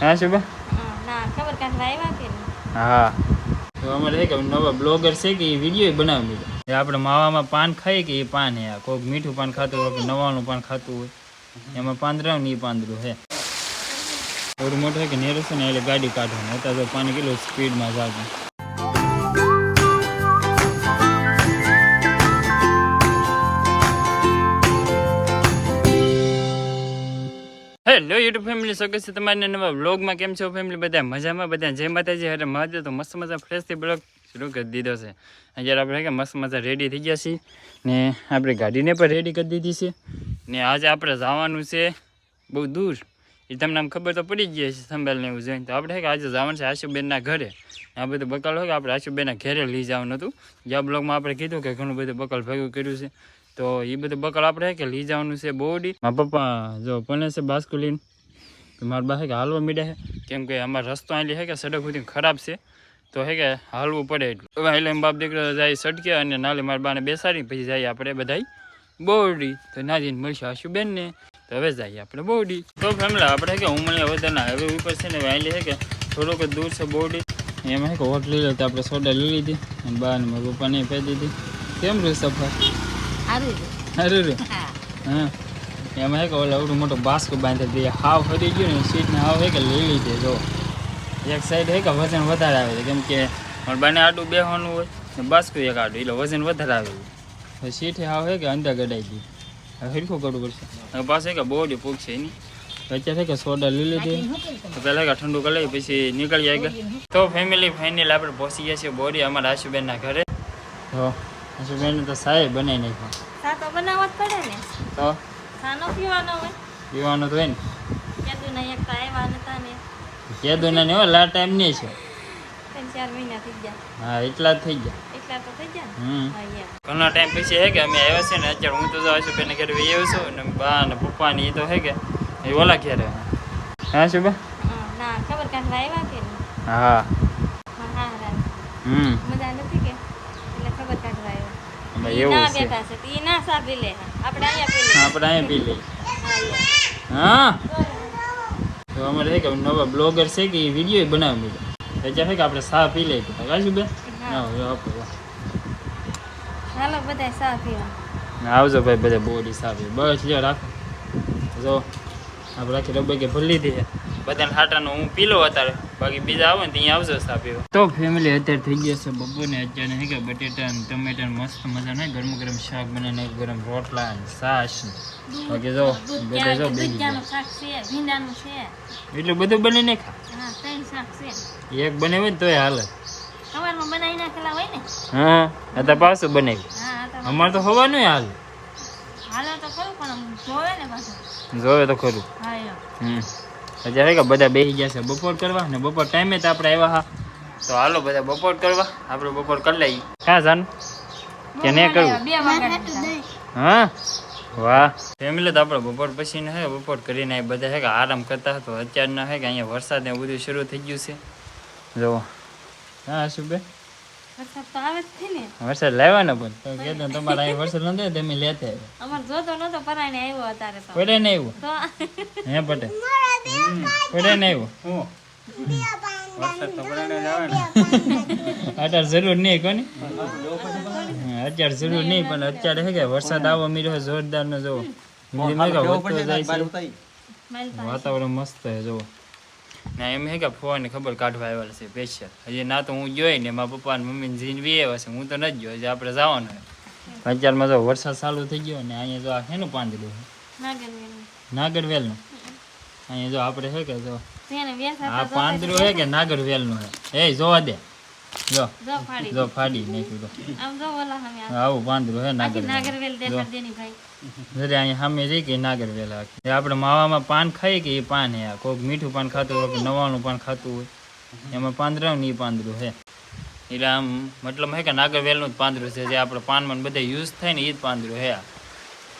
હા શુભા હા, ના ખબર કાઢવા આવ્યા કે હા. તો અમારે કે નવા બ્લોગર છે કે એ વીડિયો બનાવી લીધો. એ આપણે માવામાં પાન ખાઈએ કે એ પાન હે આ? કોઈક મીઠું પાન ખાતું હોય કે નવાનું પાન ખાતું હોય. એમાં પાંદડા ને એ પાંદરું હે. થોડું મોટું કે નેરું છે ને એટલે ગાડી કાઢવાની. અત્યારે તો પાણી કેટલું સ્પીડમાં જાતું હેલો યુટ્યુબ ફેમિલી સ્વાગત છે તમારા નવા બ્લોગમાં કેમ છો ફેમિલી બધા મજામાં, બધા જય માતાજી. હરે મહાદેવ તો મસ્ત મજા ફ્રેશથી બ્લોગ શરૂ કરી દીધો છે. અત્યારે આપણે કે મસ્ત મજા રેડી થઈ ગયા છીએ ને આપણે ગાડીને પણ રેડી કરી દીધી છે ને આજે આપણે જવાનું છે બહુ દૂર. એ તમને આમ ખબર તો પડી ગઈ છે સંભાળને એવું જોઈને. તો આપણે કે આજે જવાનું છે આશુબેનના ઘરે. આ બધું બકલ હોય કે આપણે આશુબેનના ઘરે લઈ જવાનું હતું. જ્યાં બ્લોગમાં આપણે કીધું કે ઘણું બધું બકલ ભેગું કર્યું છે. તો એ બધું બકલ આપણે હે કે લઈ જવાનું છે બોડી? મારા પપ્પા, જો પને છે બાસ્કુ લઈને તો મારા બા હે કે હાલવા મીડ્યા છે. કેમ કે અમારો રસ્તો અહીં હે કે સડક સુધી ખરાબ છે. તો હે કે હાલવું પડે એટલું. હવે એટલે એમ બાપ દીકરો જાય સટકે અને નાલે મારા બાને બેસાડી પછી જાય આપણે બધાય બોરડી તો ના જઈને મળશે આશુબેન ને તો હવે જઈએ આપણે બોરડી તો ફેમિલી આપણે હે કે ઉમળિયા વધારના હવે ઉપર છે ને વાયલી હે કે થોડુંક જ દૂર છે બોરડી એમાં હે કે હોટ લઈ લો તો આપણે સોડા લઈ લીધી અને બા ને મારા પપ્પાને પે દીધી. કેમ રહ્યું સફર? સારું છે. રે હા. હા. એમાં એક ઓલો આવડું મોટો બાસ્કો બાંધી દઈએ હાવ ફરી ગયું ને સીટને હાવ હે કે લીલી લીધી જો. એક સાઈડ હે કે વજન વધારે આવે છે કેમ કે બને આડું બેહવાનું હોય ને બાસ્કો એક આડું એટલે વજન વધારે આવે છે. સીટ હાવ હે કે અંદર ગડાઈ ગઈ હવે હરખું કરવું પડશે. હવે પાછું હે કે બોડી પૂગ છે એની. અત્યારે કે સોડા લઈ લીધી પહેલાં કે ઠંડુ કરી લઈ પછી નીકળી જાય તો ફેમિલી ફાઇનલ આપણે પહોંચી ગયા છીએ બોડી અમારા આશુબેનના ઘરે. તો બેન તો સાહેબ બનાવી નાખ્યો. સા તો બનાવવો જ પડે ને. તો? ખાનો પીવાનો હોય. પીવાનો તો હોય ને. કીધું નહીં એક આવ્યા નતા ને. કીધું ને હો લા ટાઈમ નહીં છે. ત્રણ ચાર મહિના થઈ ગયા. હા એટલા જ થઈ ગયા. એટલા તો થઈ ગયા હમ. ઘણા ટાઈમ પછી હે કે અમે આવ્યા છે ને અત્યારે હું તો જાઉં છું બેને ઘરે વહી આવ્યો છું ને બા ને પપ્પા ને એ તો હે કે એ ઓલા ઘેરે. હા શું બા હા, ના ખબર કાઢવા આવ્યા કે હા હા. હમ. મજા નથી કે એટલે ખબર કાઢવા આવ્યા અમે ઈ એવું છે. ઈ ના સા પી લે આપણે અહીંયા પી લે આપણે અહીંયા પી લે હા? તો અમારે એક નવા બ્લોગર છે કે એ વીડિયો બનાવી લીધો અત્યારે છે કે આપણે સા પી લઈએ. કાશું બે? હા. ના આપો હાલો બધા સા પીવા. આવજો ભાઈ બધા બોડી સાફ છે. બસ જો રાખો. જો. આપણે આખી રબે કે લીધી છે. બધાને હાટાનો હું પીલો અત્યારે. બાકી બીજા આવે ને ત્યાં આવજો સાફ એવો. તો ફેમિલી અત્યારે થઈ ગયા છે બપોરને અત્યારે હે કે બટેટા ને ટમેટા મસ્ત મજા ને ગરમ ગરમ શાક બનાવીને ગરમ રોટલા ને છાશ બાકી જો બધા જો એટલું બધું બની ખા. હા ત્રણ શાક છે. એક બનાવે ને તોય હાલે. સવારમાં બનાવી નાખેલા હોય ને? હા અત્યારે પાછું બનાવી. હા આ તો અમારે તો હોવાનું હાલ. હાલો તો જોવે તો ખરું. હા હમ. અત્યારે કે બધા બેસી ગયા છે બપોર કરવા ને બપોર ટાઈમે તો આપણે આવ્યા હા. તો હાલો બધા બપોર કરવા. આપણે બપોર કરી લઈએ. ક્યાં જાન. કે નહીં કરવું હા? વાહ. ફેમિલી તો આપણે બપોર પછી ને હે બપોર કરીને એ બધા હે કે આરામ કરતા હતો. અત્યારના હે કે અહીંયા વરસાદ ને બધું શરૂ થઈ ગયું છે. જો હા શું બે? વરસાદ તો આવે જ છે ને. વરસાદ લાવ્યા ને પણ? તો કહેતો અહીં વરસાદ નતો તમે લેતા અમાર જોતો નતો પરાણે આવ્યો અત્યારે તો. પડે ને આવ્યો? તો હે પટે? પડે ને આવ્યો? હું? વરસાદ તો પડે આવે ને. અત્યારે જરૂર નહીં કોની? અત્યારે જરૂર નહીં પણ અત્યારે હે કે વરસાદ આવો મીરો જોરદાર નો જોવો. વાતાવરણ મસ્ત છે જોવો. ના એમ હે કે ફોન ખબર કાઢવા આવેલા છે સ્પેશિયલ હજી ના તો હું જોઈ ને મારા પપ્પા ને મમ્મી ને જઈને વી આવ્યા છે હું તો નથી જોયો આપણે જવાનું હોય. અત્યારમાં જો વરસાદ ચાલુ થઈ ગયો ને અહીંયા જો આ શેનું પાંદડું છે? નાગર વેલું નાગરવેલનું અહીંયા જો આપણે છે કે જો આ પાંદડું હે કે નાગરવેલનું હે? એ જોવા દે. જો. જો ફાડી. નાખ્યું તો. આમ જો ઓલા સામે આવું પાંદડું હે આખી નાગરવેલ. નાગરવેલ દેખાડ દેની ભાઈ. જરે અહીંયા સામે રહી કે નાગરવેલ એ આપણે માવામાં પાન ખાઈ કે એ પાન હે કોઈક મીઠું પાન ખાતું હોય કે પાન ખાતું હોય. એમાં પાંદડા ને એ હે. એટલે આમ મતલબ હે કે નાગરવેલનું જ પાંદડું છે જે આપણે પાનમાં બધા યુઝ થાય ને એ જ પાંદડું હે પેલા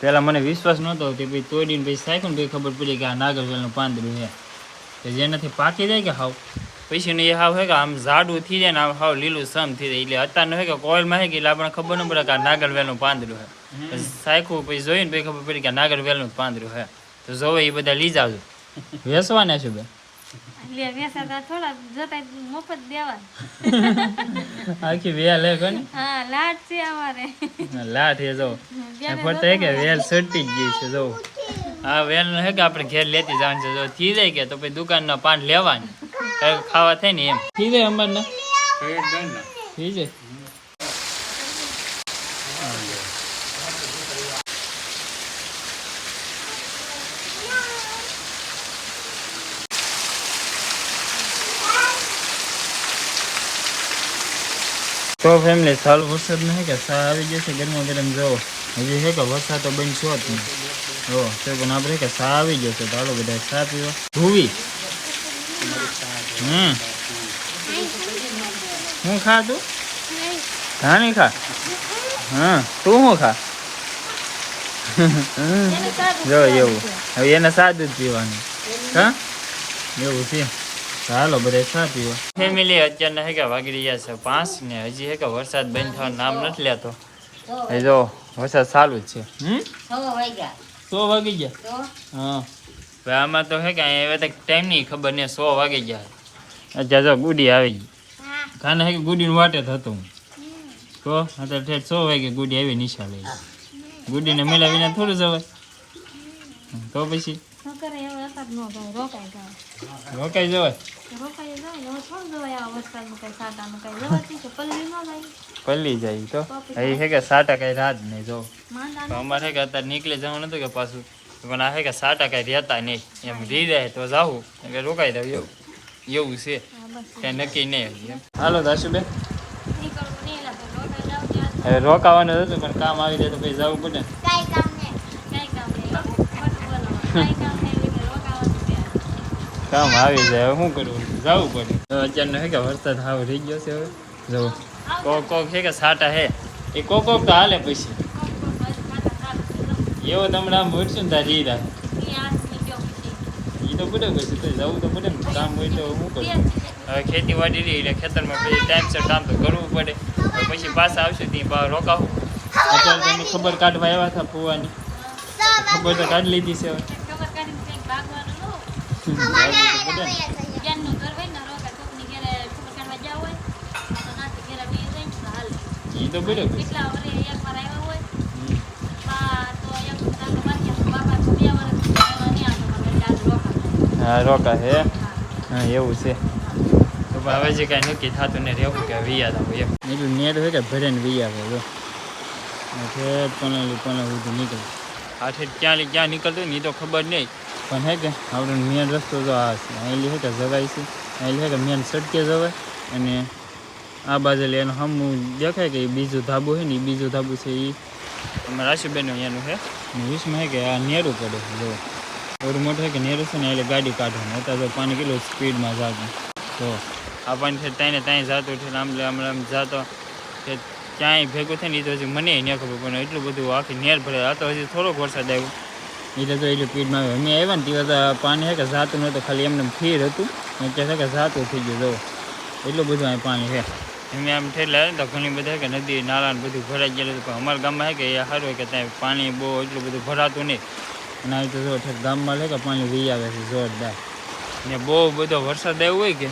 પહેલાં મને વિશ્વાસ નહોતો કે પછી તોડીને પછી સાયકલ ને ખબર પડી કે આ નાગરવેલનું પાંદડું હે. કે જેનાથી પાકી જાય કે હાવ? પછી ને એ હાવ હે કે આમ ઝાડું થઈ જાય ને આમ હાવ લીલું સમ થઈ જાય. એટલે અત્યારનું હે કે કોયલમાં હે કે એટલે આપણને ખબર ન પડે કે આ નાગરવેલનું પાંદડું હે. સાયકું પછી જોઈને પછી ખબર પડી કે નાગર વેલનું પાંદડું હે. તો જોવે એ બધા લઈ જાવજો વેસવાના છે બે આખી વેલ હે કોને? હા લાટ છે અમારે. લાઠ હે જો. ફરતા હે કે વેલ સડતી જ ગઈ છે જો. આ વેલ હે કે આપણે ઘેર લેતી જવાનું છે જો. થી જાય કે તો પછી દુકાનના પાન લેવાની. ખાવા થાય ને એમ. થઈ જાય અમાર ને થઈ જાય તો ફેમિલી સાલ વરસાદ નહીં કે? સા આવી જશે ગરમા ગરમ જવો હજી છે કે વરસાદ તો છો જ નહીં. જો, તો પણ આપણે કે સા આવી જશે તો હાલો બધા સા પીવા. ધૂવી. હમ. હું ખા તું? ધાણી ખા? હા. તું શું ખા? જો એવું. હવે એને સાદું જ પીવાનું. હા? એવું છે. ચાલો બધા ચા પીવા. ફેમિલી અત્યારના હે કે વાગી રહ્યા છે પાંચ ને હજી હે કે વરસાદ બંધ થવાનું નામ નથી લેતો. એ જો વરસાદ ચાલુ જ છે. હમ? સો વાગી ગયા? હા. આમાં તો હે કે હવે ટાઈમની ખબર ને સો વાગી ગયા. અત્યારે જો ગુડી આવી ગઈ. કાને હે કે ગુડી વાટે હું તો અત્યારે ઠેઠ સો વાગે ગુડી આવી નિશા લઈ ગુડીને મેળવીને થોડું જવાય. તો પછી? રોકાઈ જવાય? પલ્લી જાય? તો. અહીં છે કે સાટા કઈ રાત નહીં જો. અમારે કે અત્યારે નીકળી જવાનું હતું કે પાછું. પણ આ છે કે સાટા કઈ રહેતા નહીં. એમ રહી જાય તો જાવું કે રોકાઈ દઉં એવું એવું છે હા બસ કઈ નક્કી નહીં હજી એમ હાલો દાશુબેન નીકળવું નહીં લાગે રોકાઈ જાવ ત્યાં હવે રોકાવાનું હતું પણ કામ આવી જાય તો પછી જવું પડે ને. કાંઈ કામ નહીં કાંઈ કામ નહીં ખોટું બોલો કાંઈ કામ નહીં એટલે રોકાવાનું ત્યાં કામ આવી જાય હવે શું કરવું જવું પડે હવે અત્યારનો છે કે વરસાદ હાવ રહી ગયો છે હવે જવું કોક કોક છે કે સાટા હે એ કોક કોક તો હાલે પછી કોક કોક બાજુ ખાતા ખાતા એવો તમને આમ ભરશું ને તાર ઈ રાખ એ આઠમી ગયો પછી એ તો પડે પછી તો જવું તો પડે ને કામ હોય તો શું કરું? હવે ખેતીવાડી રહી એટલે ખેતરમાં પછી ટાઈમસર કામ તો કરવું પડે. પછી પાછા આવશે ત્યાં બહાર રોકાવું. અત્યારે તમને ખબર કાઢવા આવ્યા હતા પૂવાની ખબર તો કાઢી લીધી છે હવે. ખબર કાઢીને કંઈક ભાગવાનું ન હોય. જાવું તો પડે ને જ્ઞાનનું ઘર હોય ને રોકા કોકની ઘરે ખબર કાઢવા જાવ હોય તો નાથી ઘરે બે જાય ને તો હાલે એ તો પડે પછી કેટલા વરે એકવાર આવ્યા હોય હમ. બા તો એક દાખલો બાકી હતો. બાપા તો બે વર્ષ આવ્યા નહીં આતો મને એટલે આજ રોકા હા રોકા હે. હા. હા એવું છે. તો પણ હવે જે કાંઈ નક્કી થતું ને રહેવું કે વિયા થવું એમ. એટલું નેટ હોય કે ભરે ને વિયા હોય જો. ઠેઠ પનેલી પને બધું નીકળે. આ ઠેઠ ક્યાં લી- ક્યાં નીકળતું હોય ને એ તો ખબર નહીં પણ હે કે આપણે મેન રસ્તો તો આ છે. અહીં હે કે જવાય છે. અહીં હે કે મેન સડકે જવાય. અને આ બાજુ એટલે એનું હમું દેખાય કે ઈ બીજું ધાબુ છે ને એ બીજું ધાબુ છે એ અમારા રાશુબેનનું એનું છે અને વીસમાં હે કે આ નેરું પડે છે જો મોટરસાઇકલ નેરું છે ને એટલે ગાડી કાઢવાની. અત્યારે તો પાણી કેટલું સ્પીડમાં જાતું તો આ પાણી છે ત્યાં ત્યાં જાતું છે આમ આમ આમ જાતો. કે ક્યાંય ભેગું થાય ને એ તો હજી મને ન ખબર પણ એટલું બધું આખી નેર ભરે આ તો હજી થોડોક વરસાદ આવ્યો. એટલે તો એટલી સ્પીડમાં આવ્યો. અમે આવ્યા ને ત્યાં પાણી છે કે જાતું નહોતું, ખાલી એમને એમ ફીર હતું. અને ત્યાં છે કે જાતું થઈ ગયું જવું એટલું બધું અહીં પાણી છે. અમે આમ ને તો ઘણી બધા કે નદી, નાળા બધું ભરાઈ ગયેલું હતું પણ અમારા ગામમાં છે કે એ સારું કે ત્યાં પાણી બહુ એટલું બધું ભરાતું નહીં. અને અહીં તો જો ગામમાં લે કે પાણી વી આવે છે જોરદાર. ને બહુ બધો વરસાદ આવ્યો હોય કે?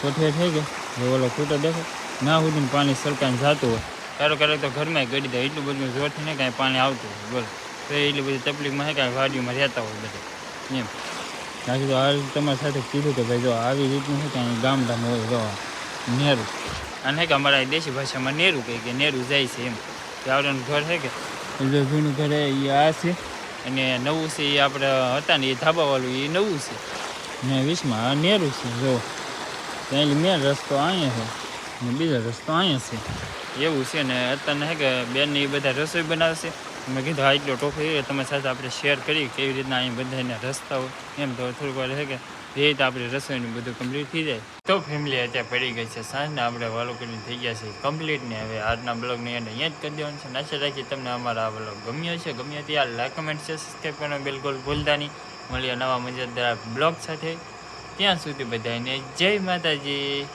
કોઠે થઈ ગયો જે ઓલો ખૂટો દેખો ના સુધી પાણી સરકાને જતું હોય. ક્યારેક ક્યારેક તો ઘરમાં ગળી દે એટલું બધું જોરથી ને કાંઈ પાણી આવતું હોય બોલો. તો એટલી બધી તકલીફમાં હે કાંઈ વાડીમાં રહેતા હોય બધા એમ. બાકી તો આ તમારી સાથે કીધું કે ભાઈ જો આવી રીતનું છે કે અહીં ગામડામાં હોય જો નેરું. અને કે અમારા દેશી ભાષામાં નેરું કહે કે નેરું જાય છે એમ. આવડાનું ઘર છે કે? જૂનું ઘર એ આ છે. અને નવું છે એ આપણે હતા ને એ ધાબાવાળું, એ નવું છે. ને વીસમાં નેરું છે, જો. ત્યાં મેન રસ્તો અહીંયા છે ને બીજો રસ્તો અહીંયા છે. એવું છે ને અત્યારે હે કે બેન એ બધા રસોઈ બનાવશે. મેં કીધું આ એટલો ટોપિક તમારી સાથે આપણે શેર કરી કેવી રીતના અહીં બધાને રસ્તા હોય. એમ તો થોડુંક વાર હે કે રીતે આપણે રસોઈનું બધું કમ્પ્લીટ થઈ જાય. તો ફેમિલી અત્યારે પડી ગઈ છે સાંજના આપણે વાલો કરીને થઈ ગયા છે કમ્પ્લીટ ને હવે આજના બ્લોગની એન્ડ અહીંયા જ કરી દેવાનું છે. ને રાખી તમને અમારા આ બ્લોગ ગમ્યો છે ગમ્યો ત્યાં લાઈક કમેન્ટ છે સબસ્ક્રાઈબ કરવાનું બિલકુલ ભૂલતા નહીં. મળીએ નવા મજેદાર બ્લોગ સાથે. ત્યાં સુધી બધાને જય માતાજી.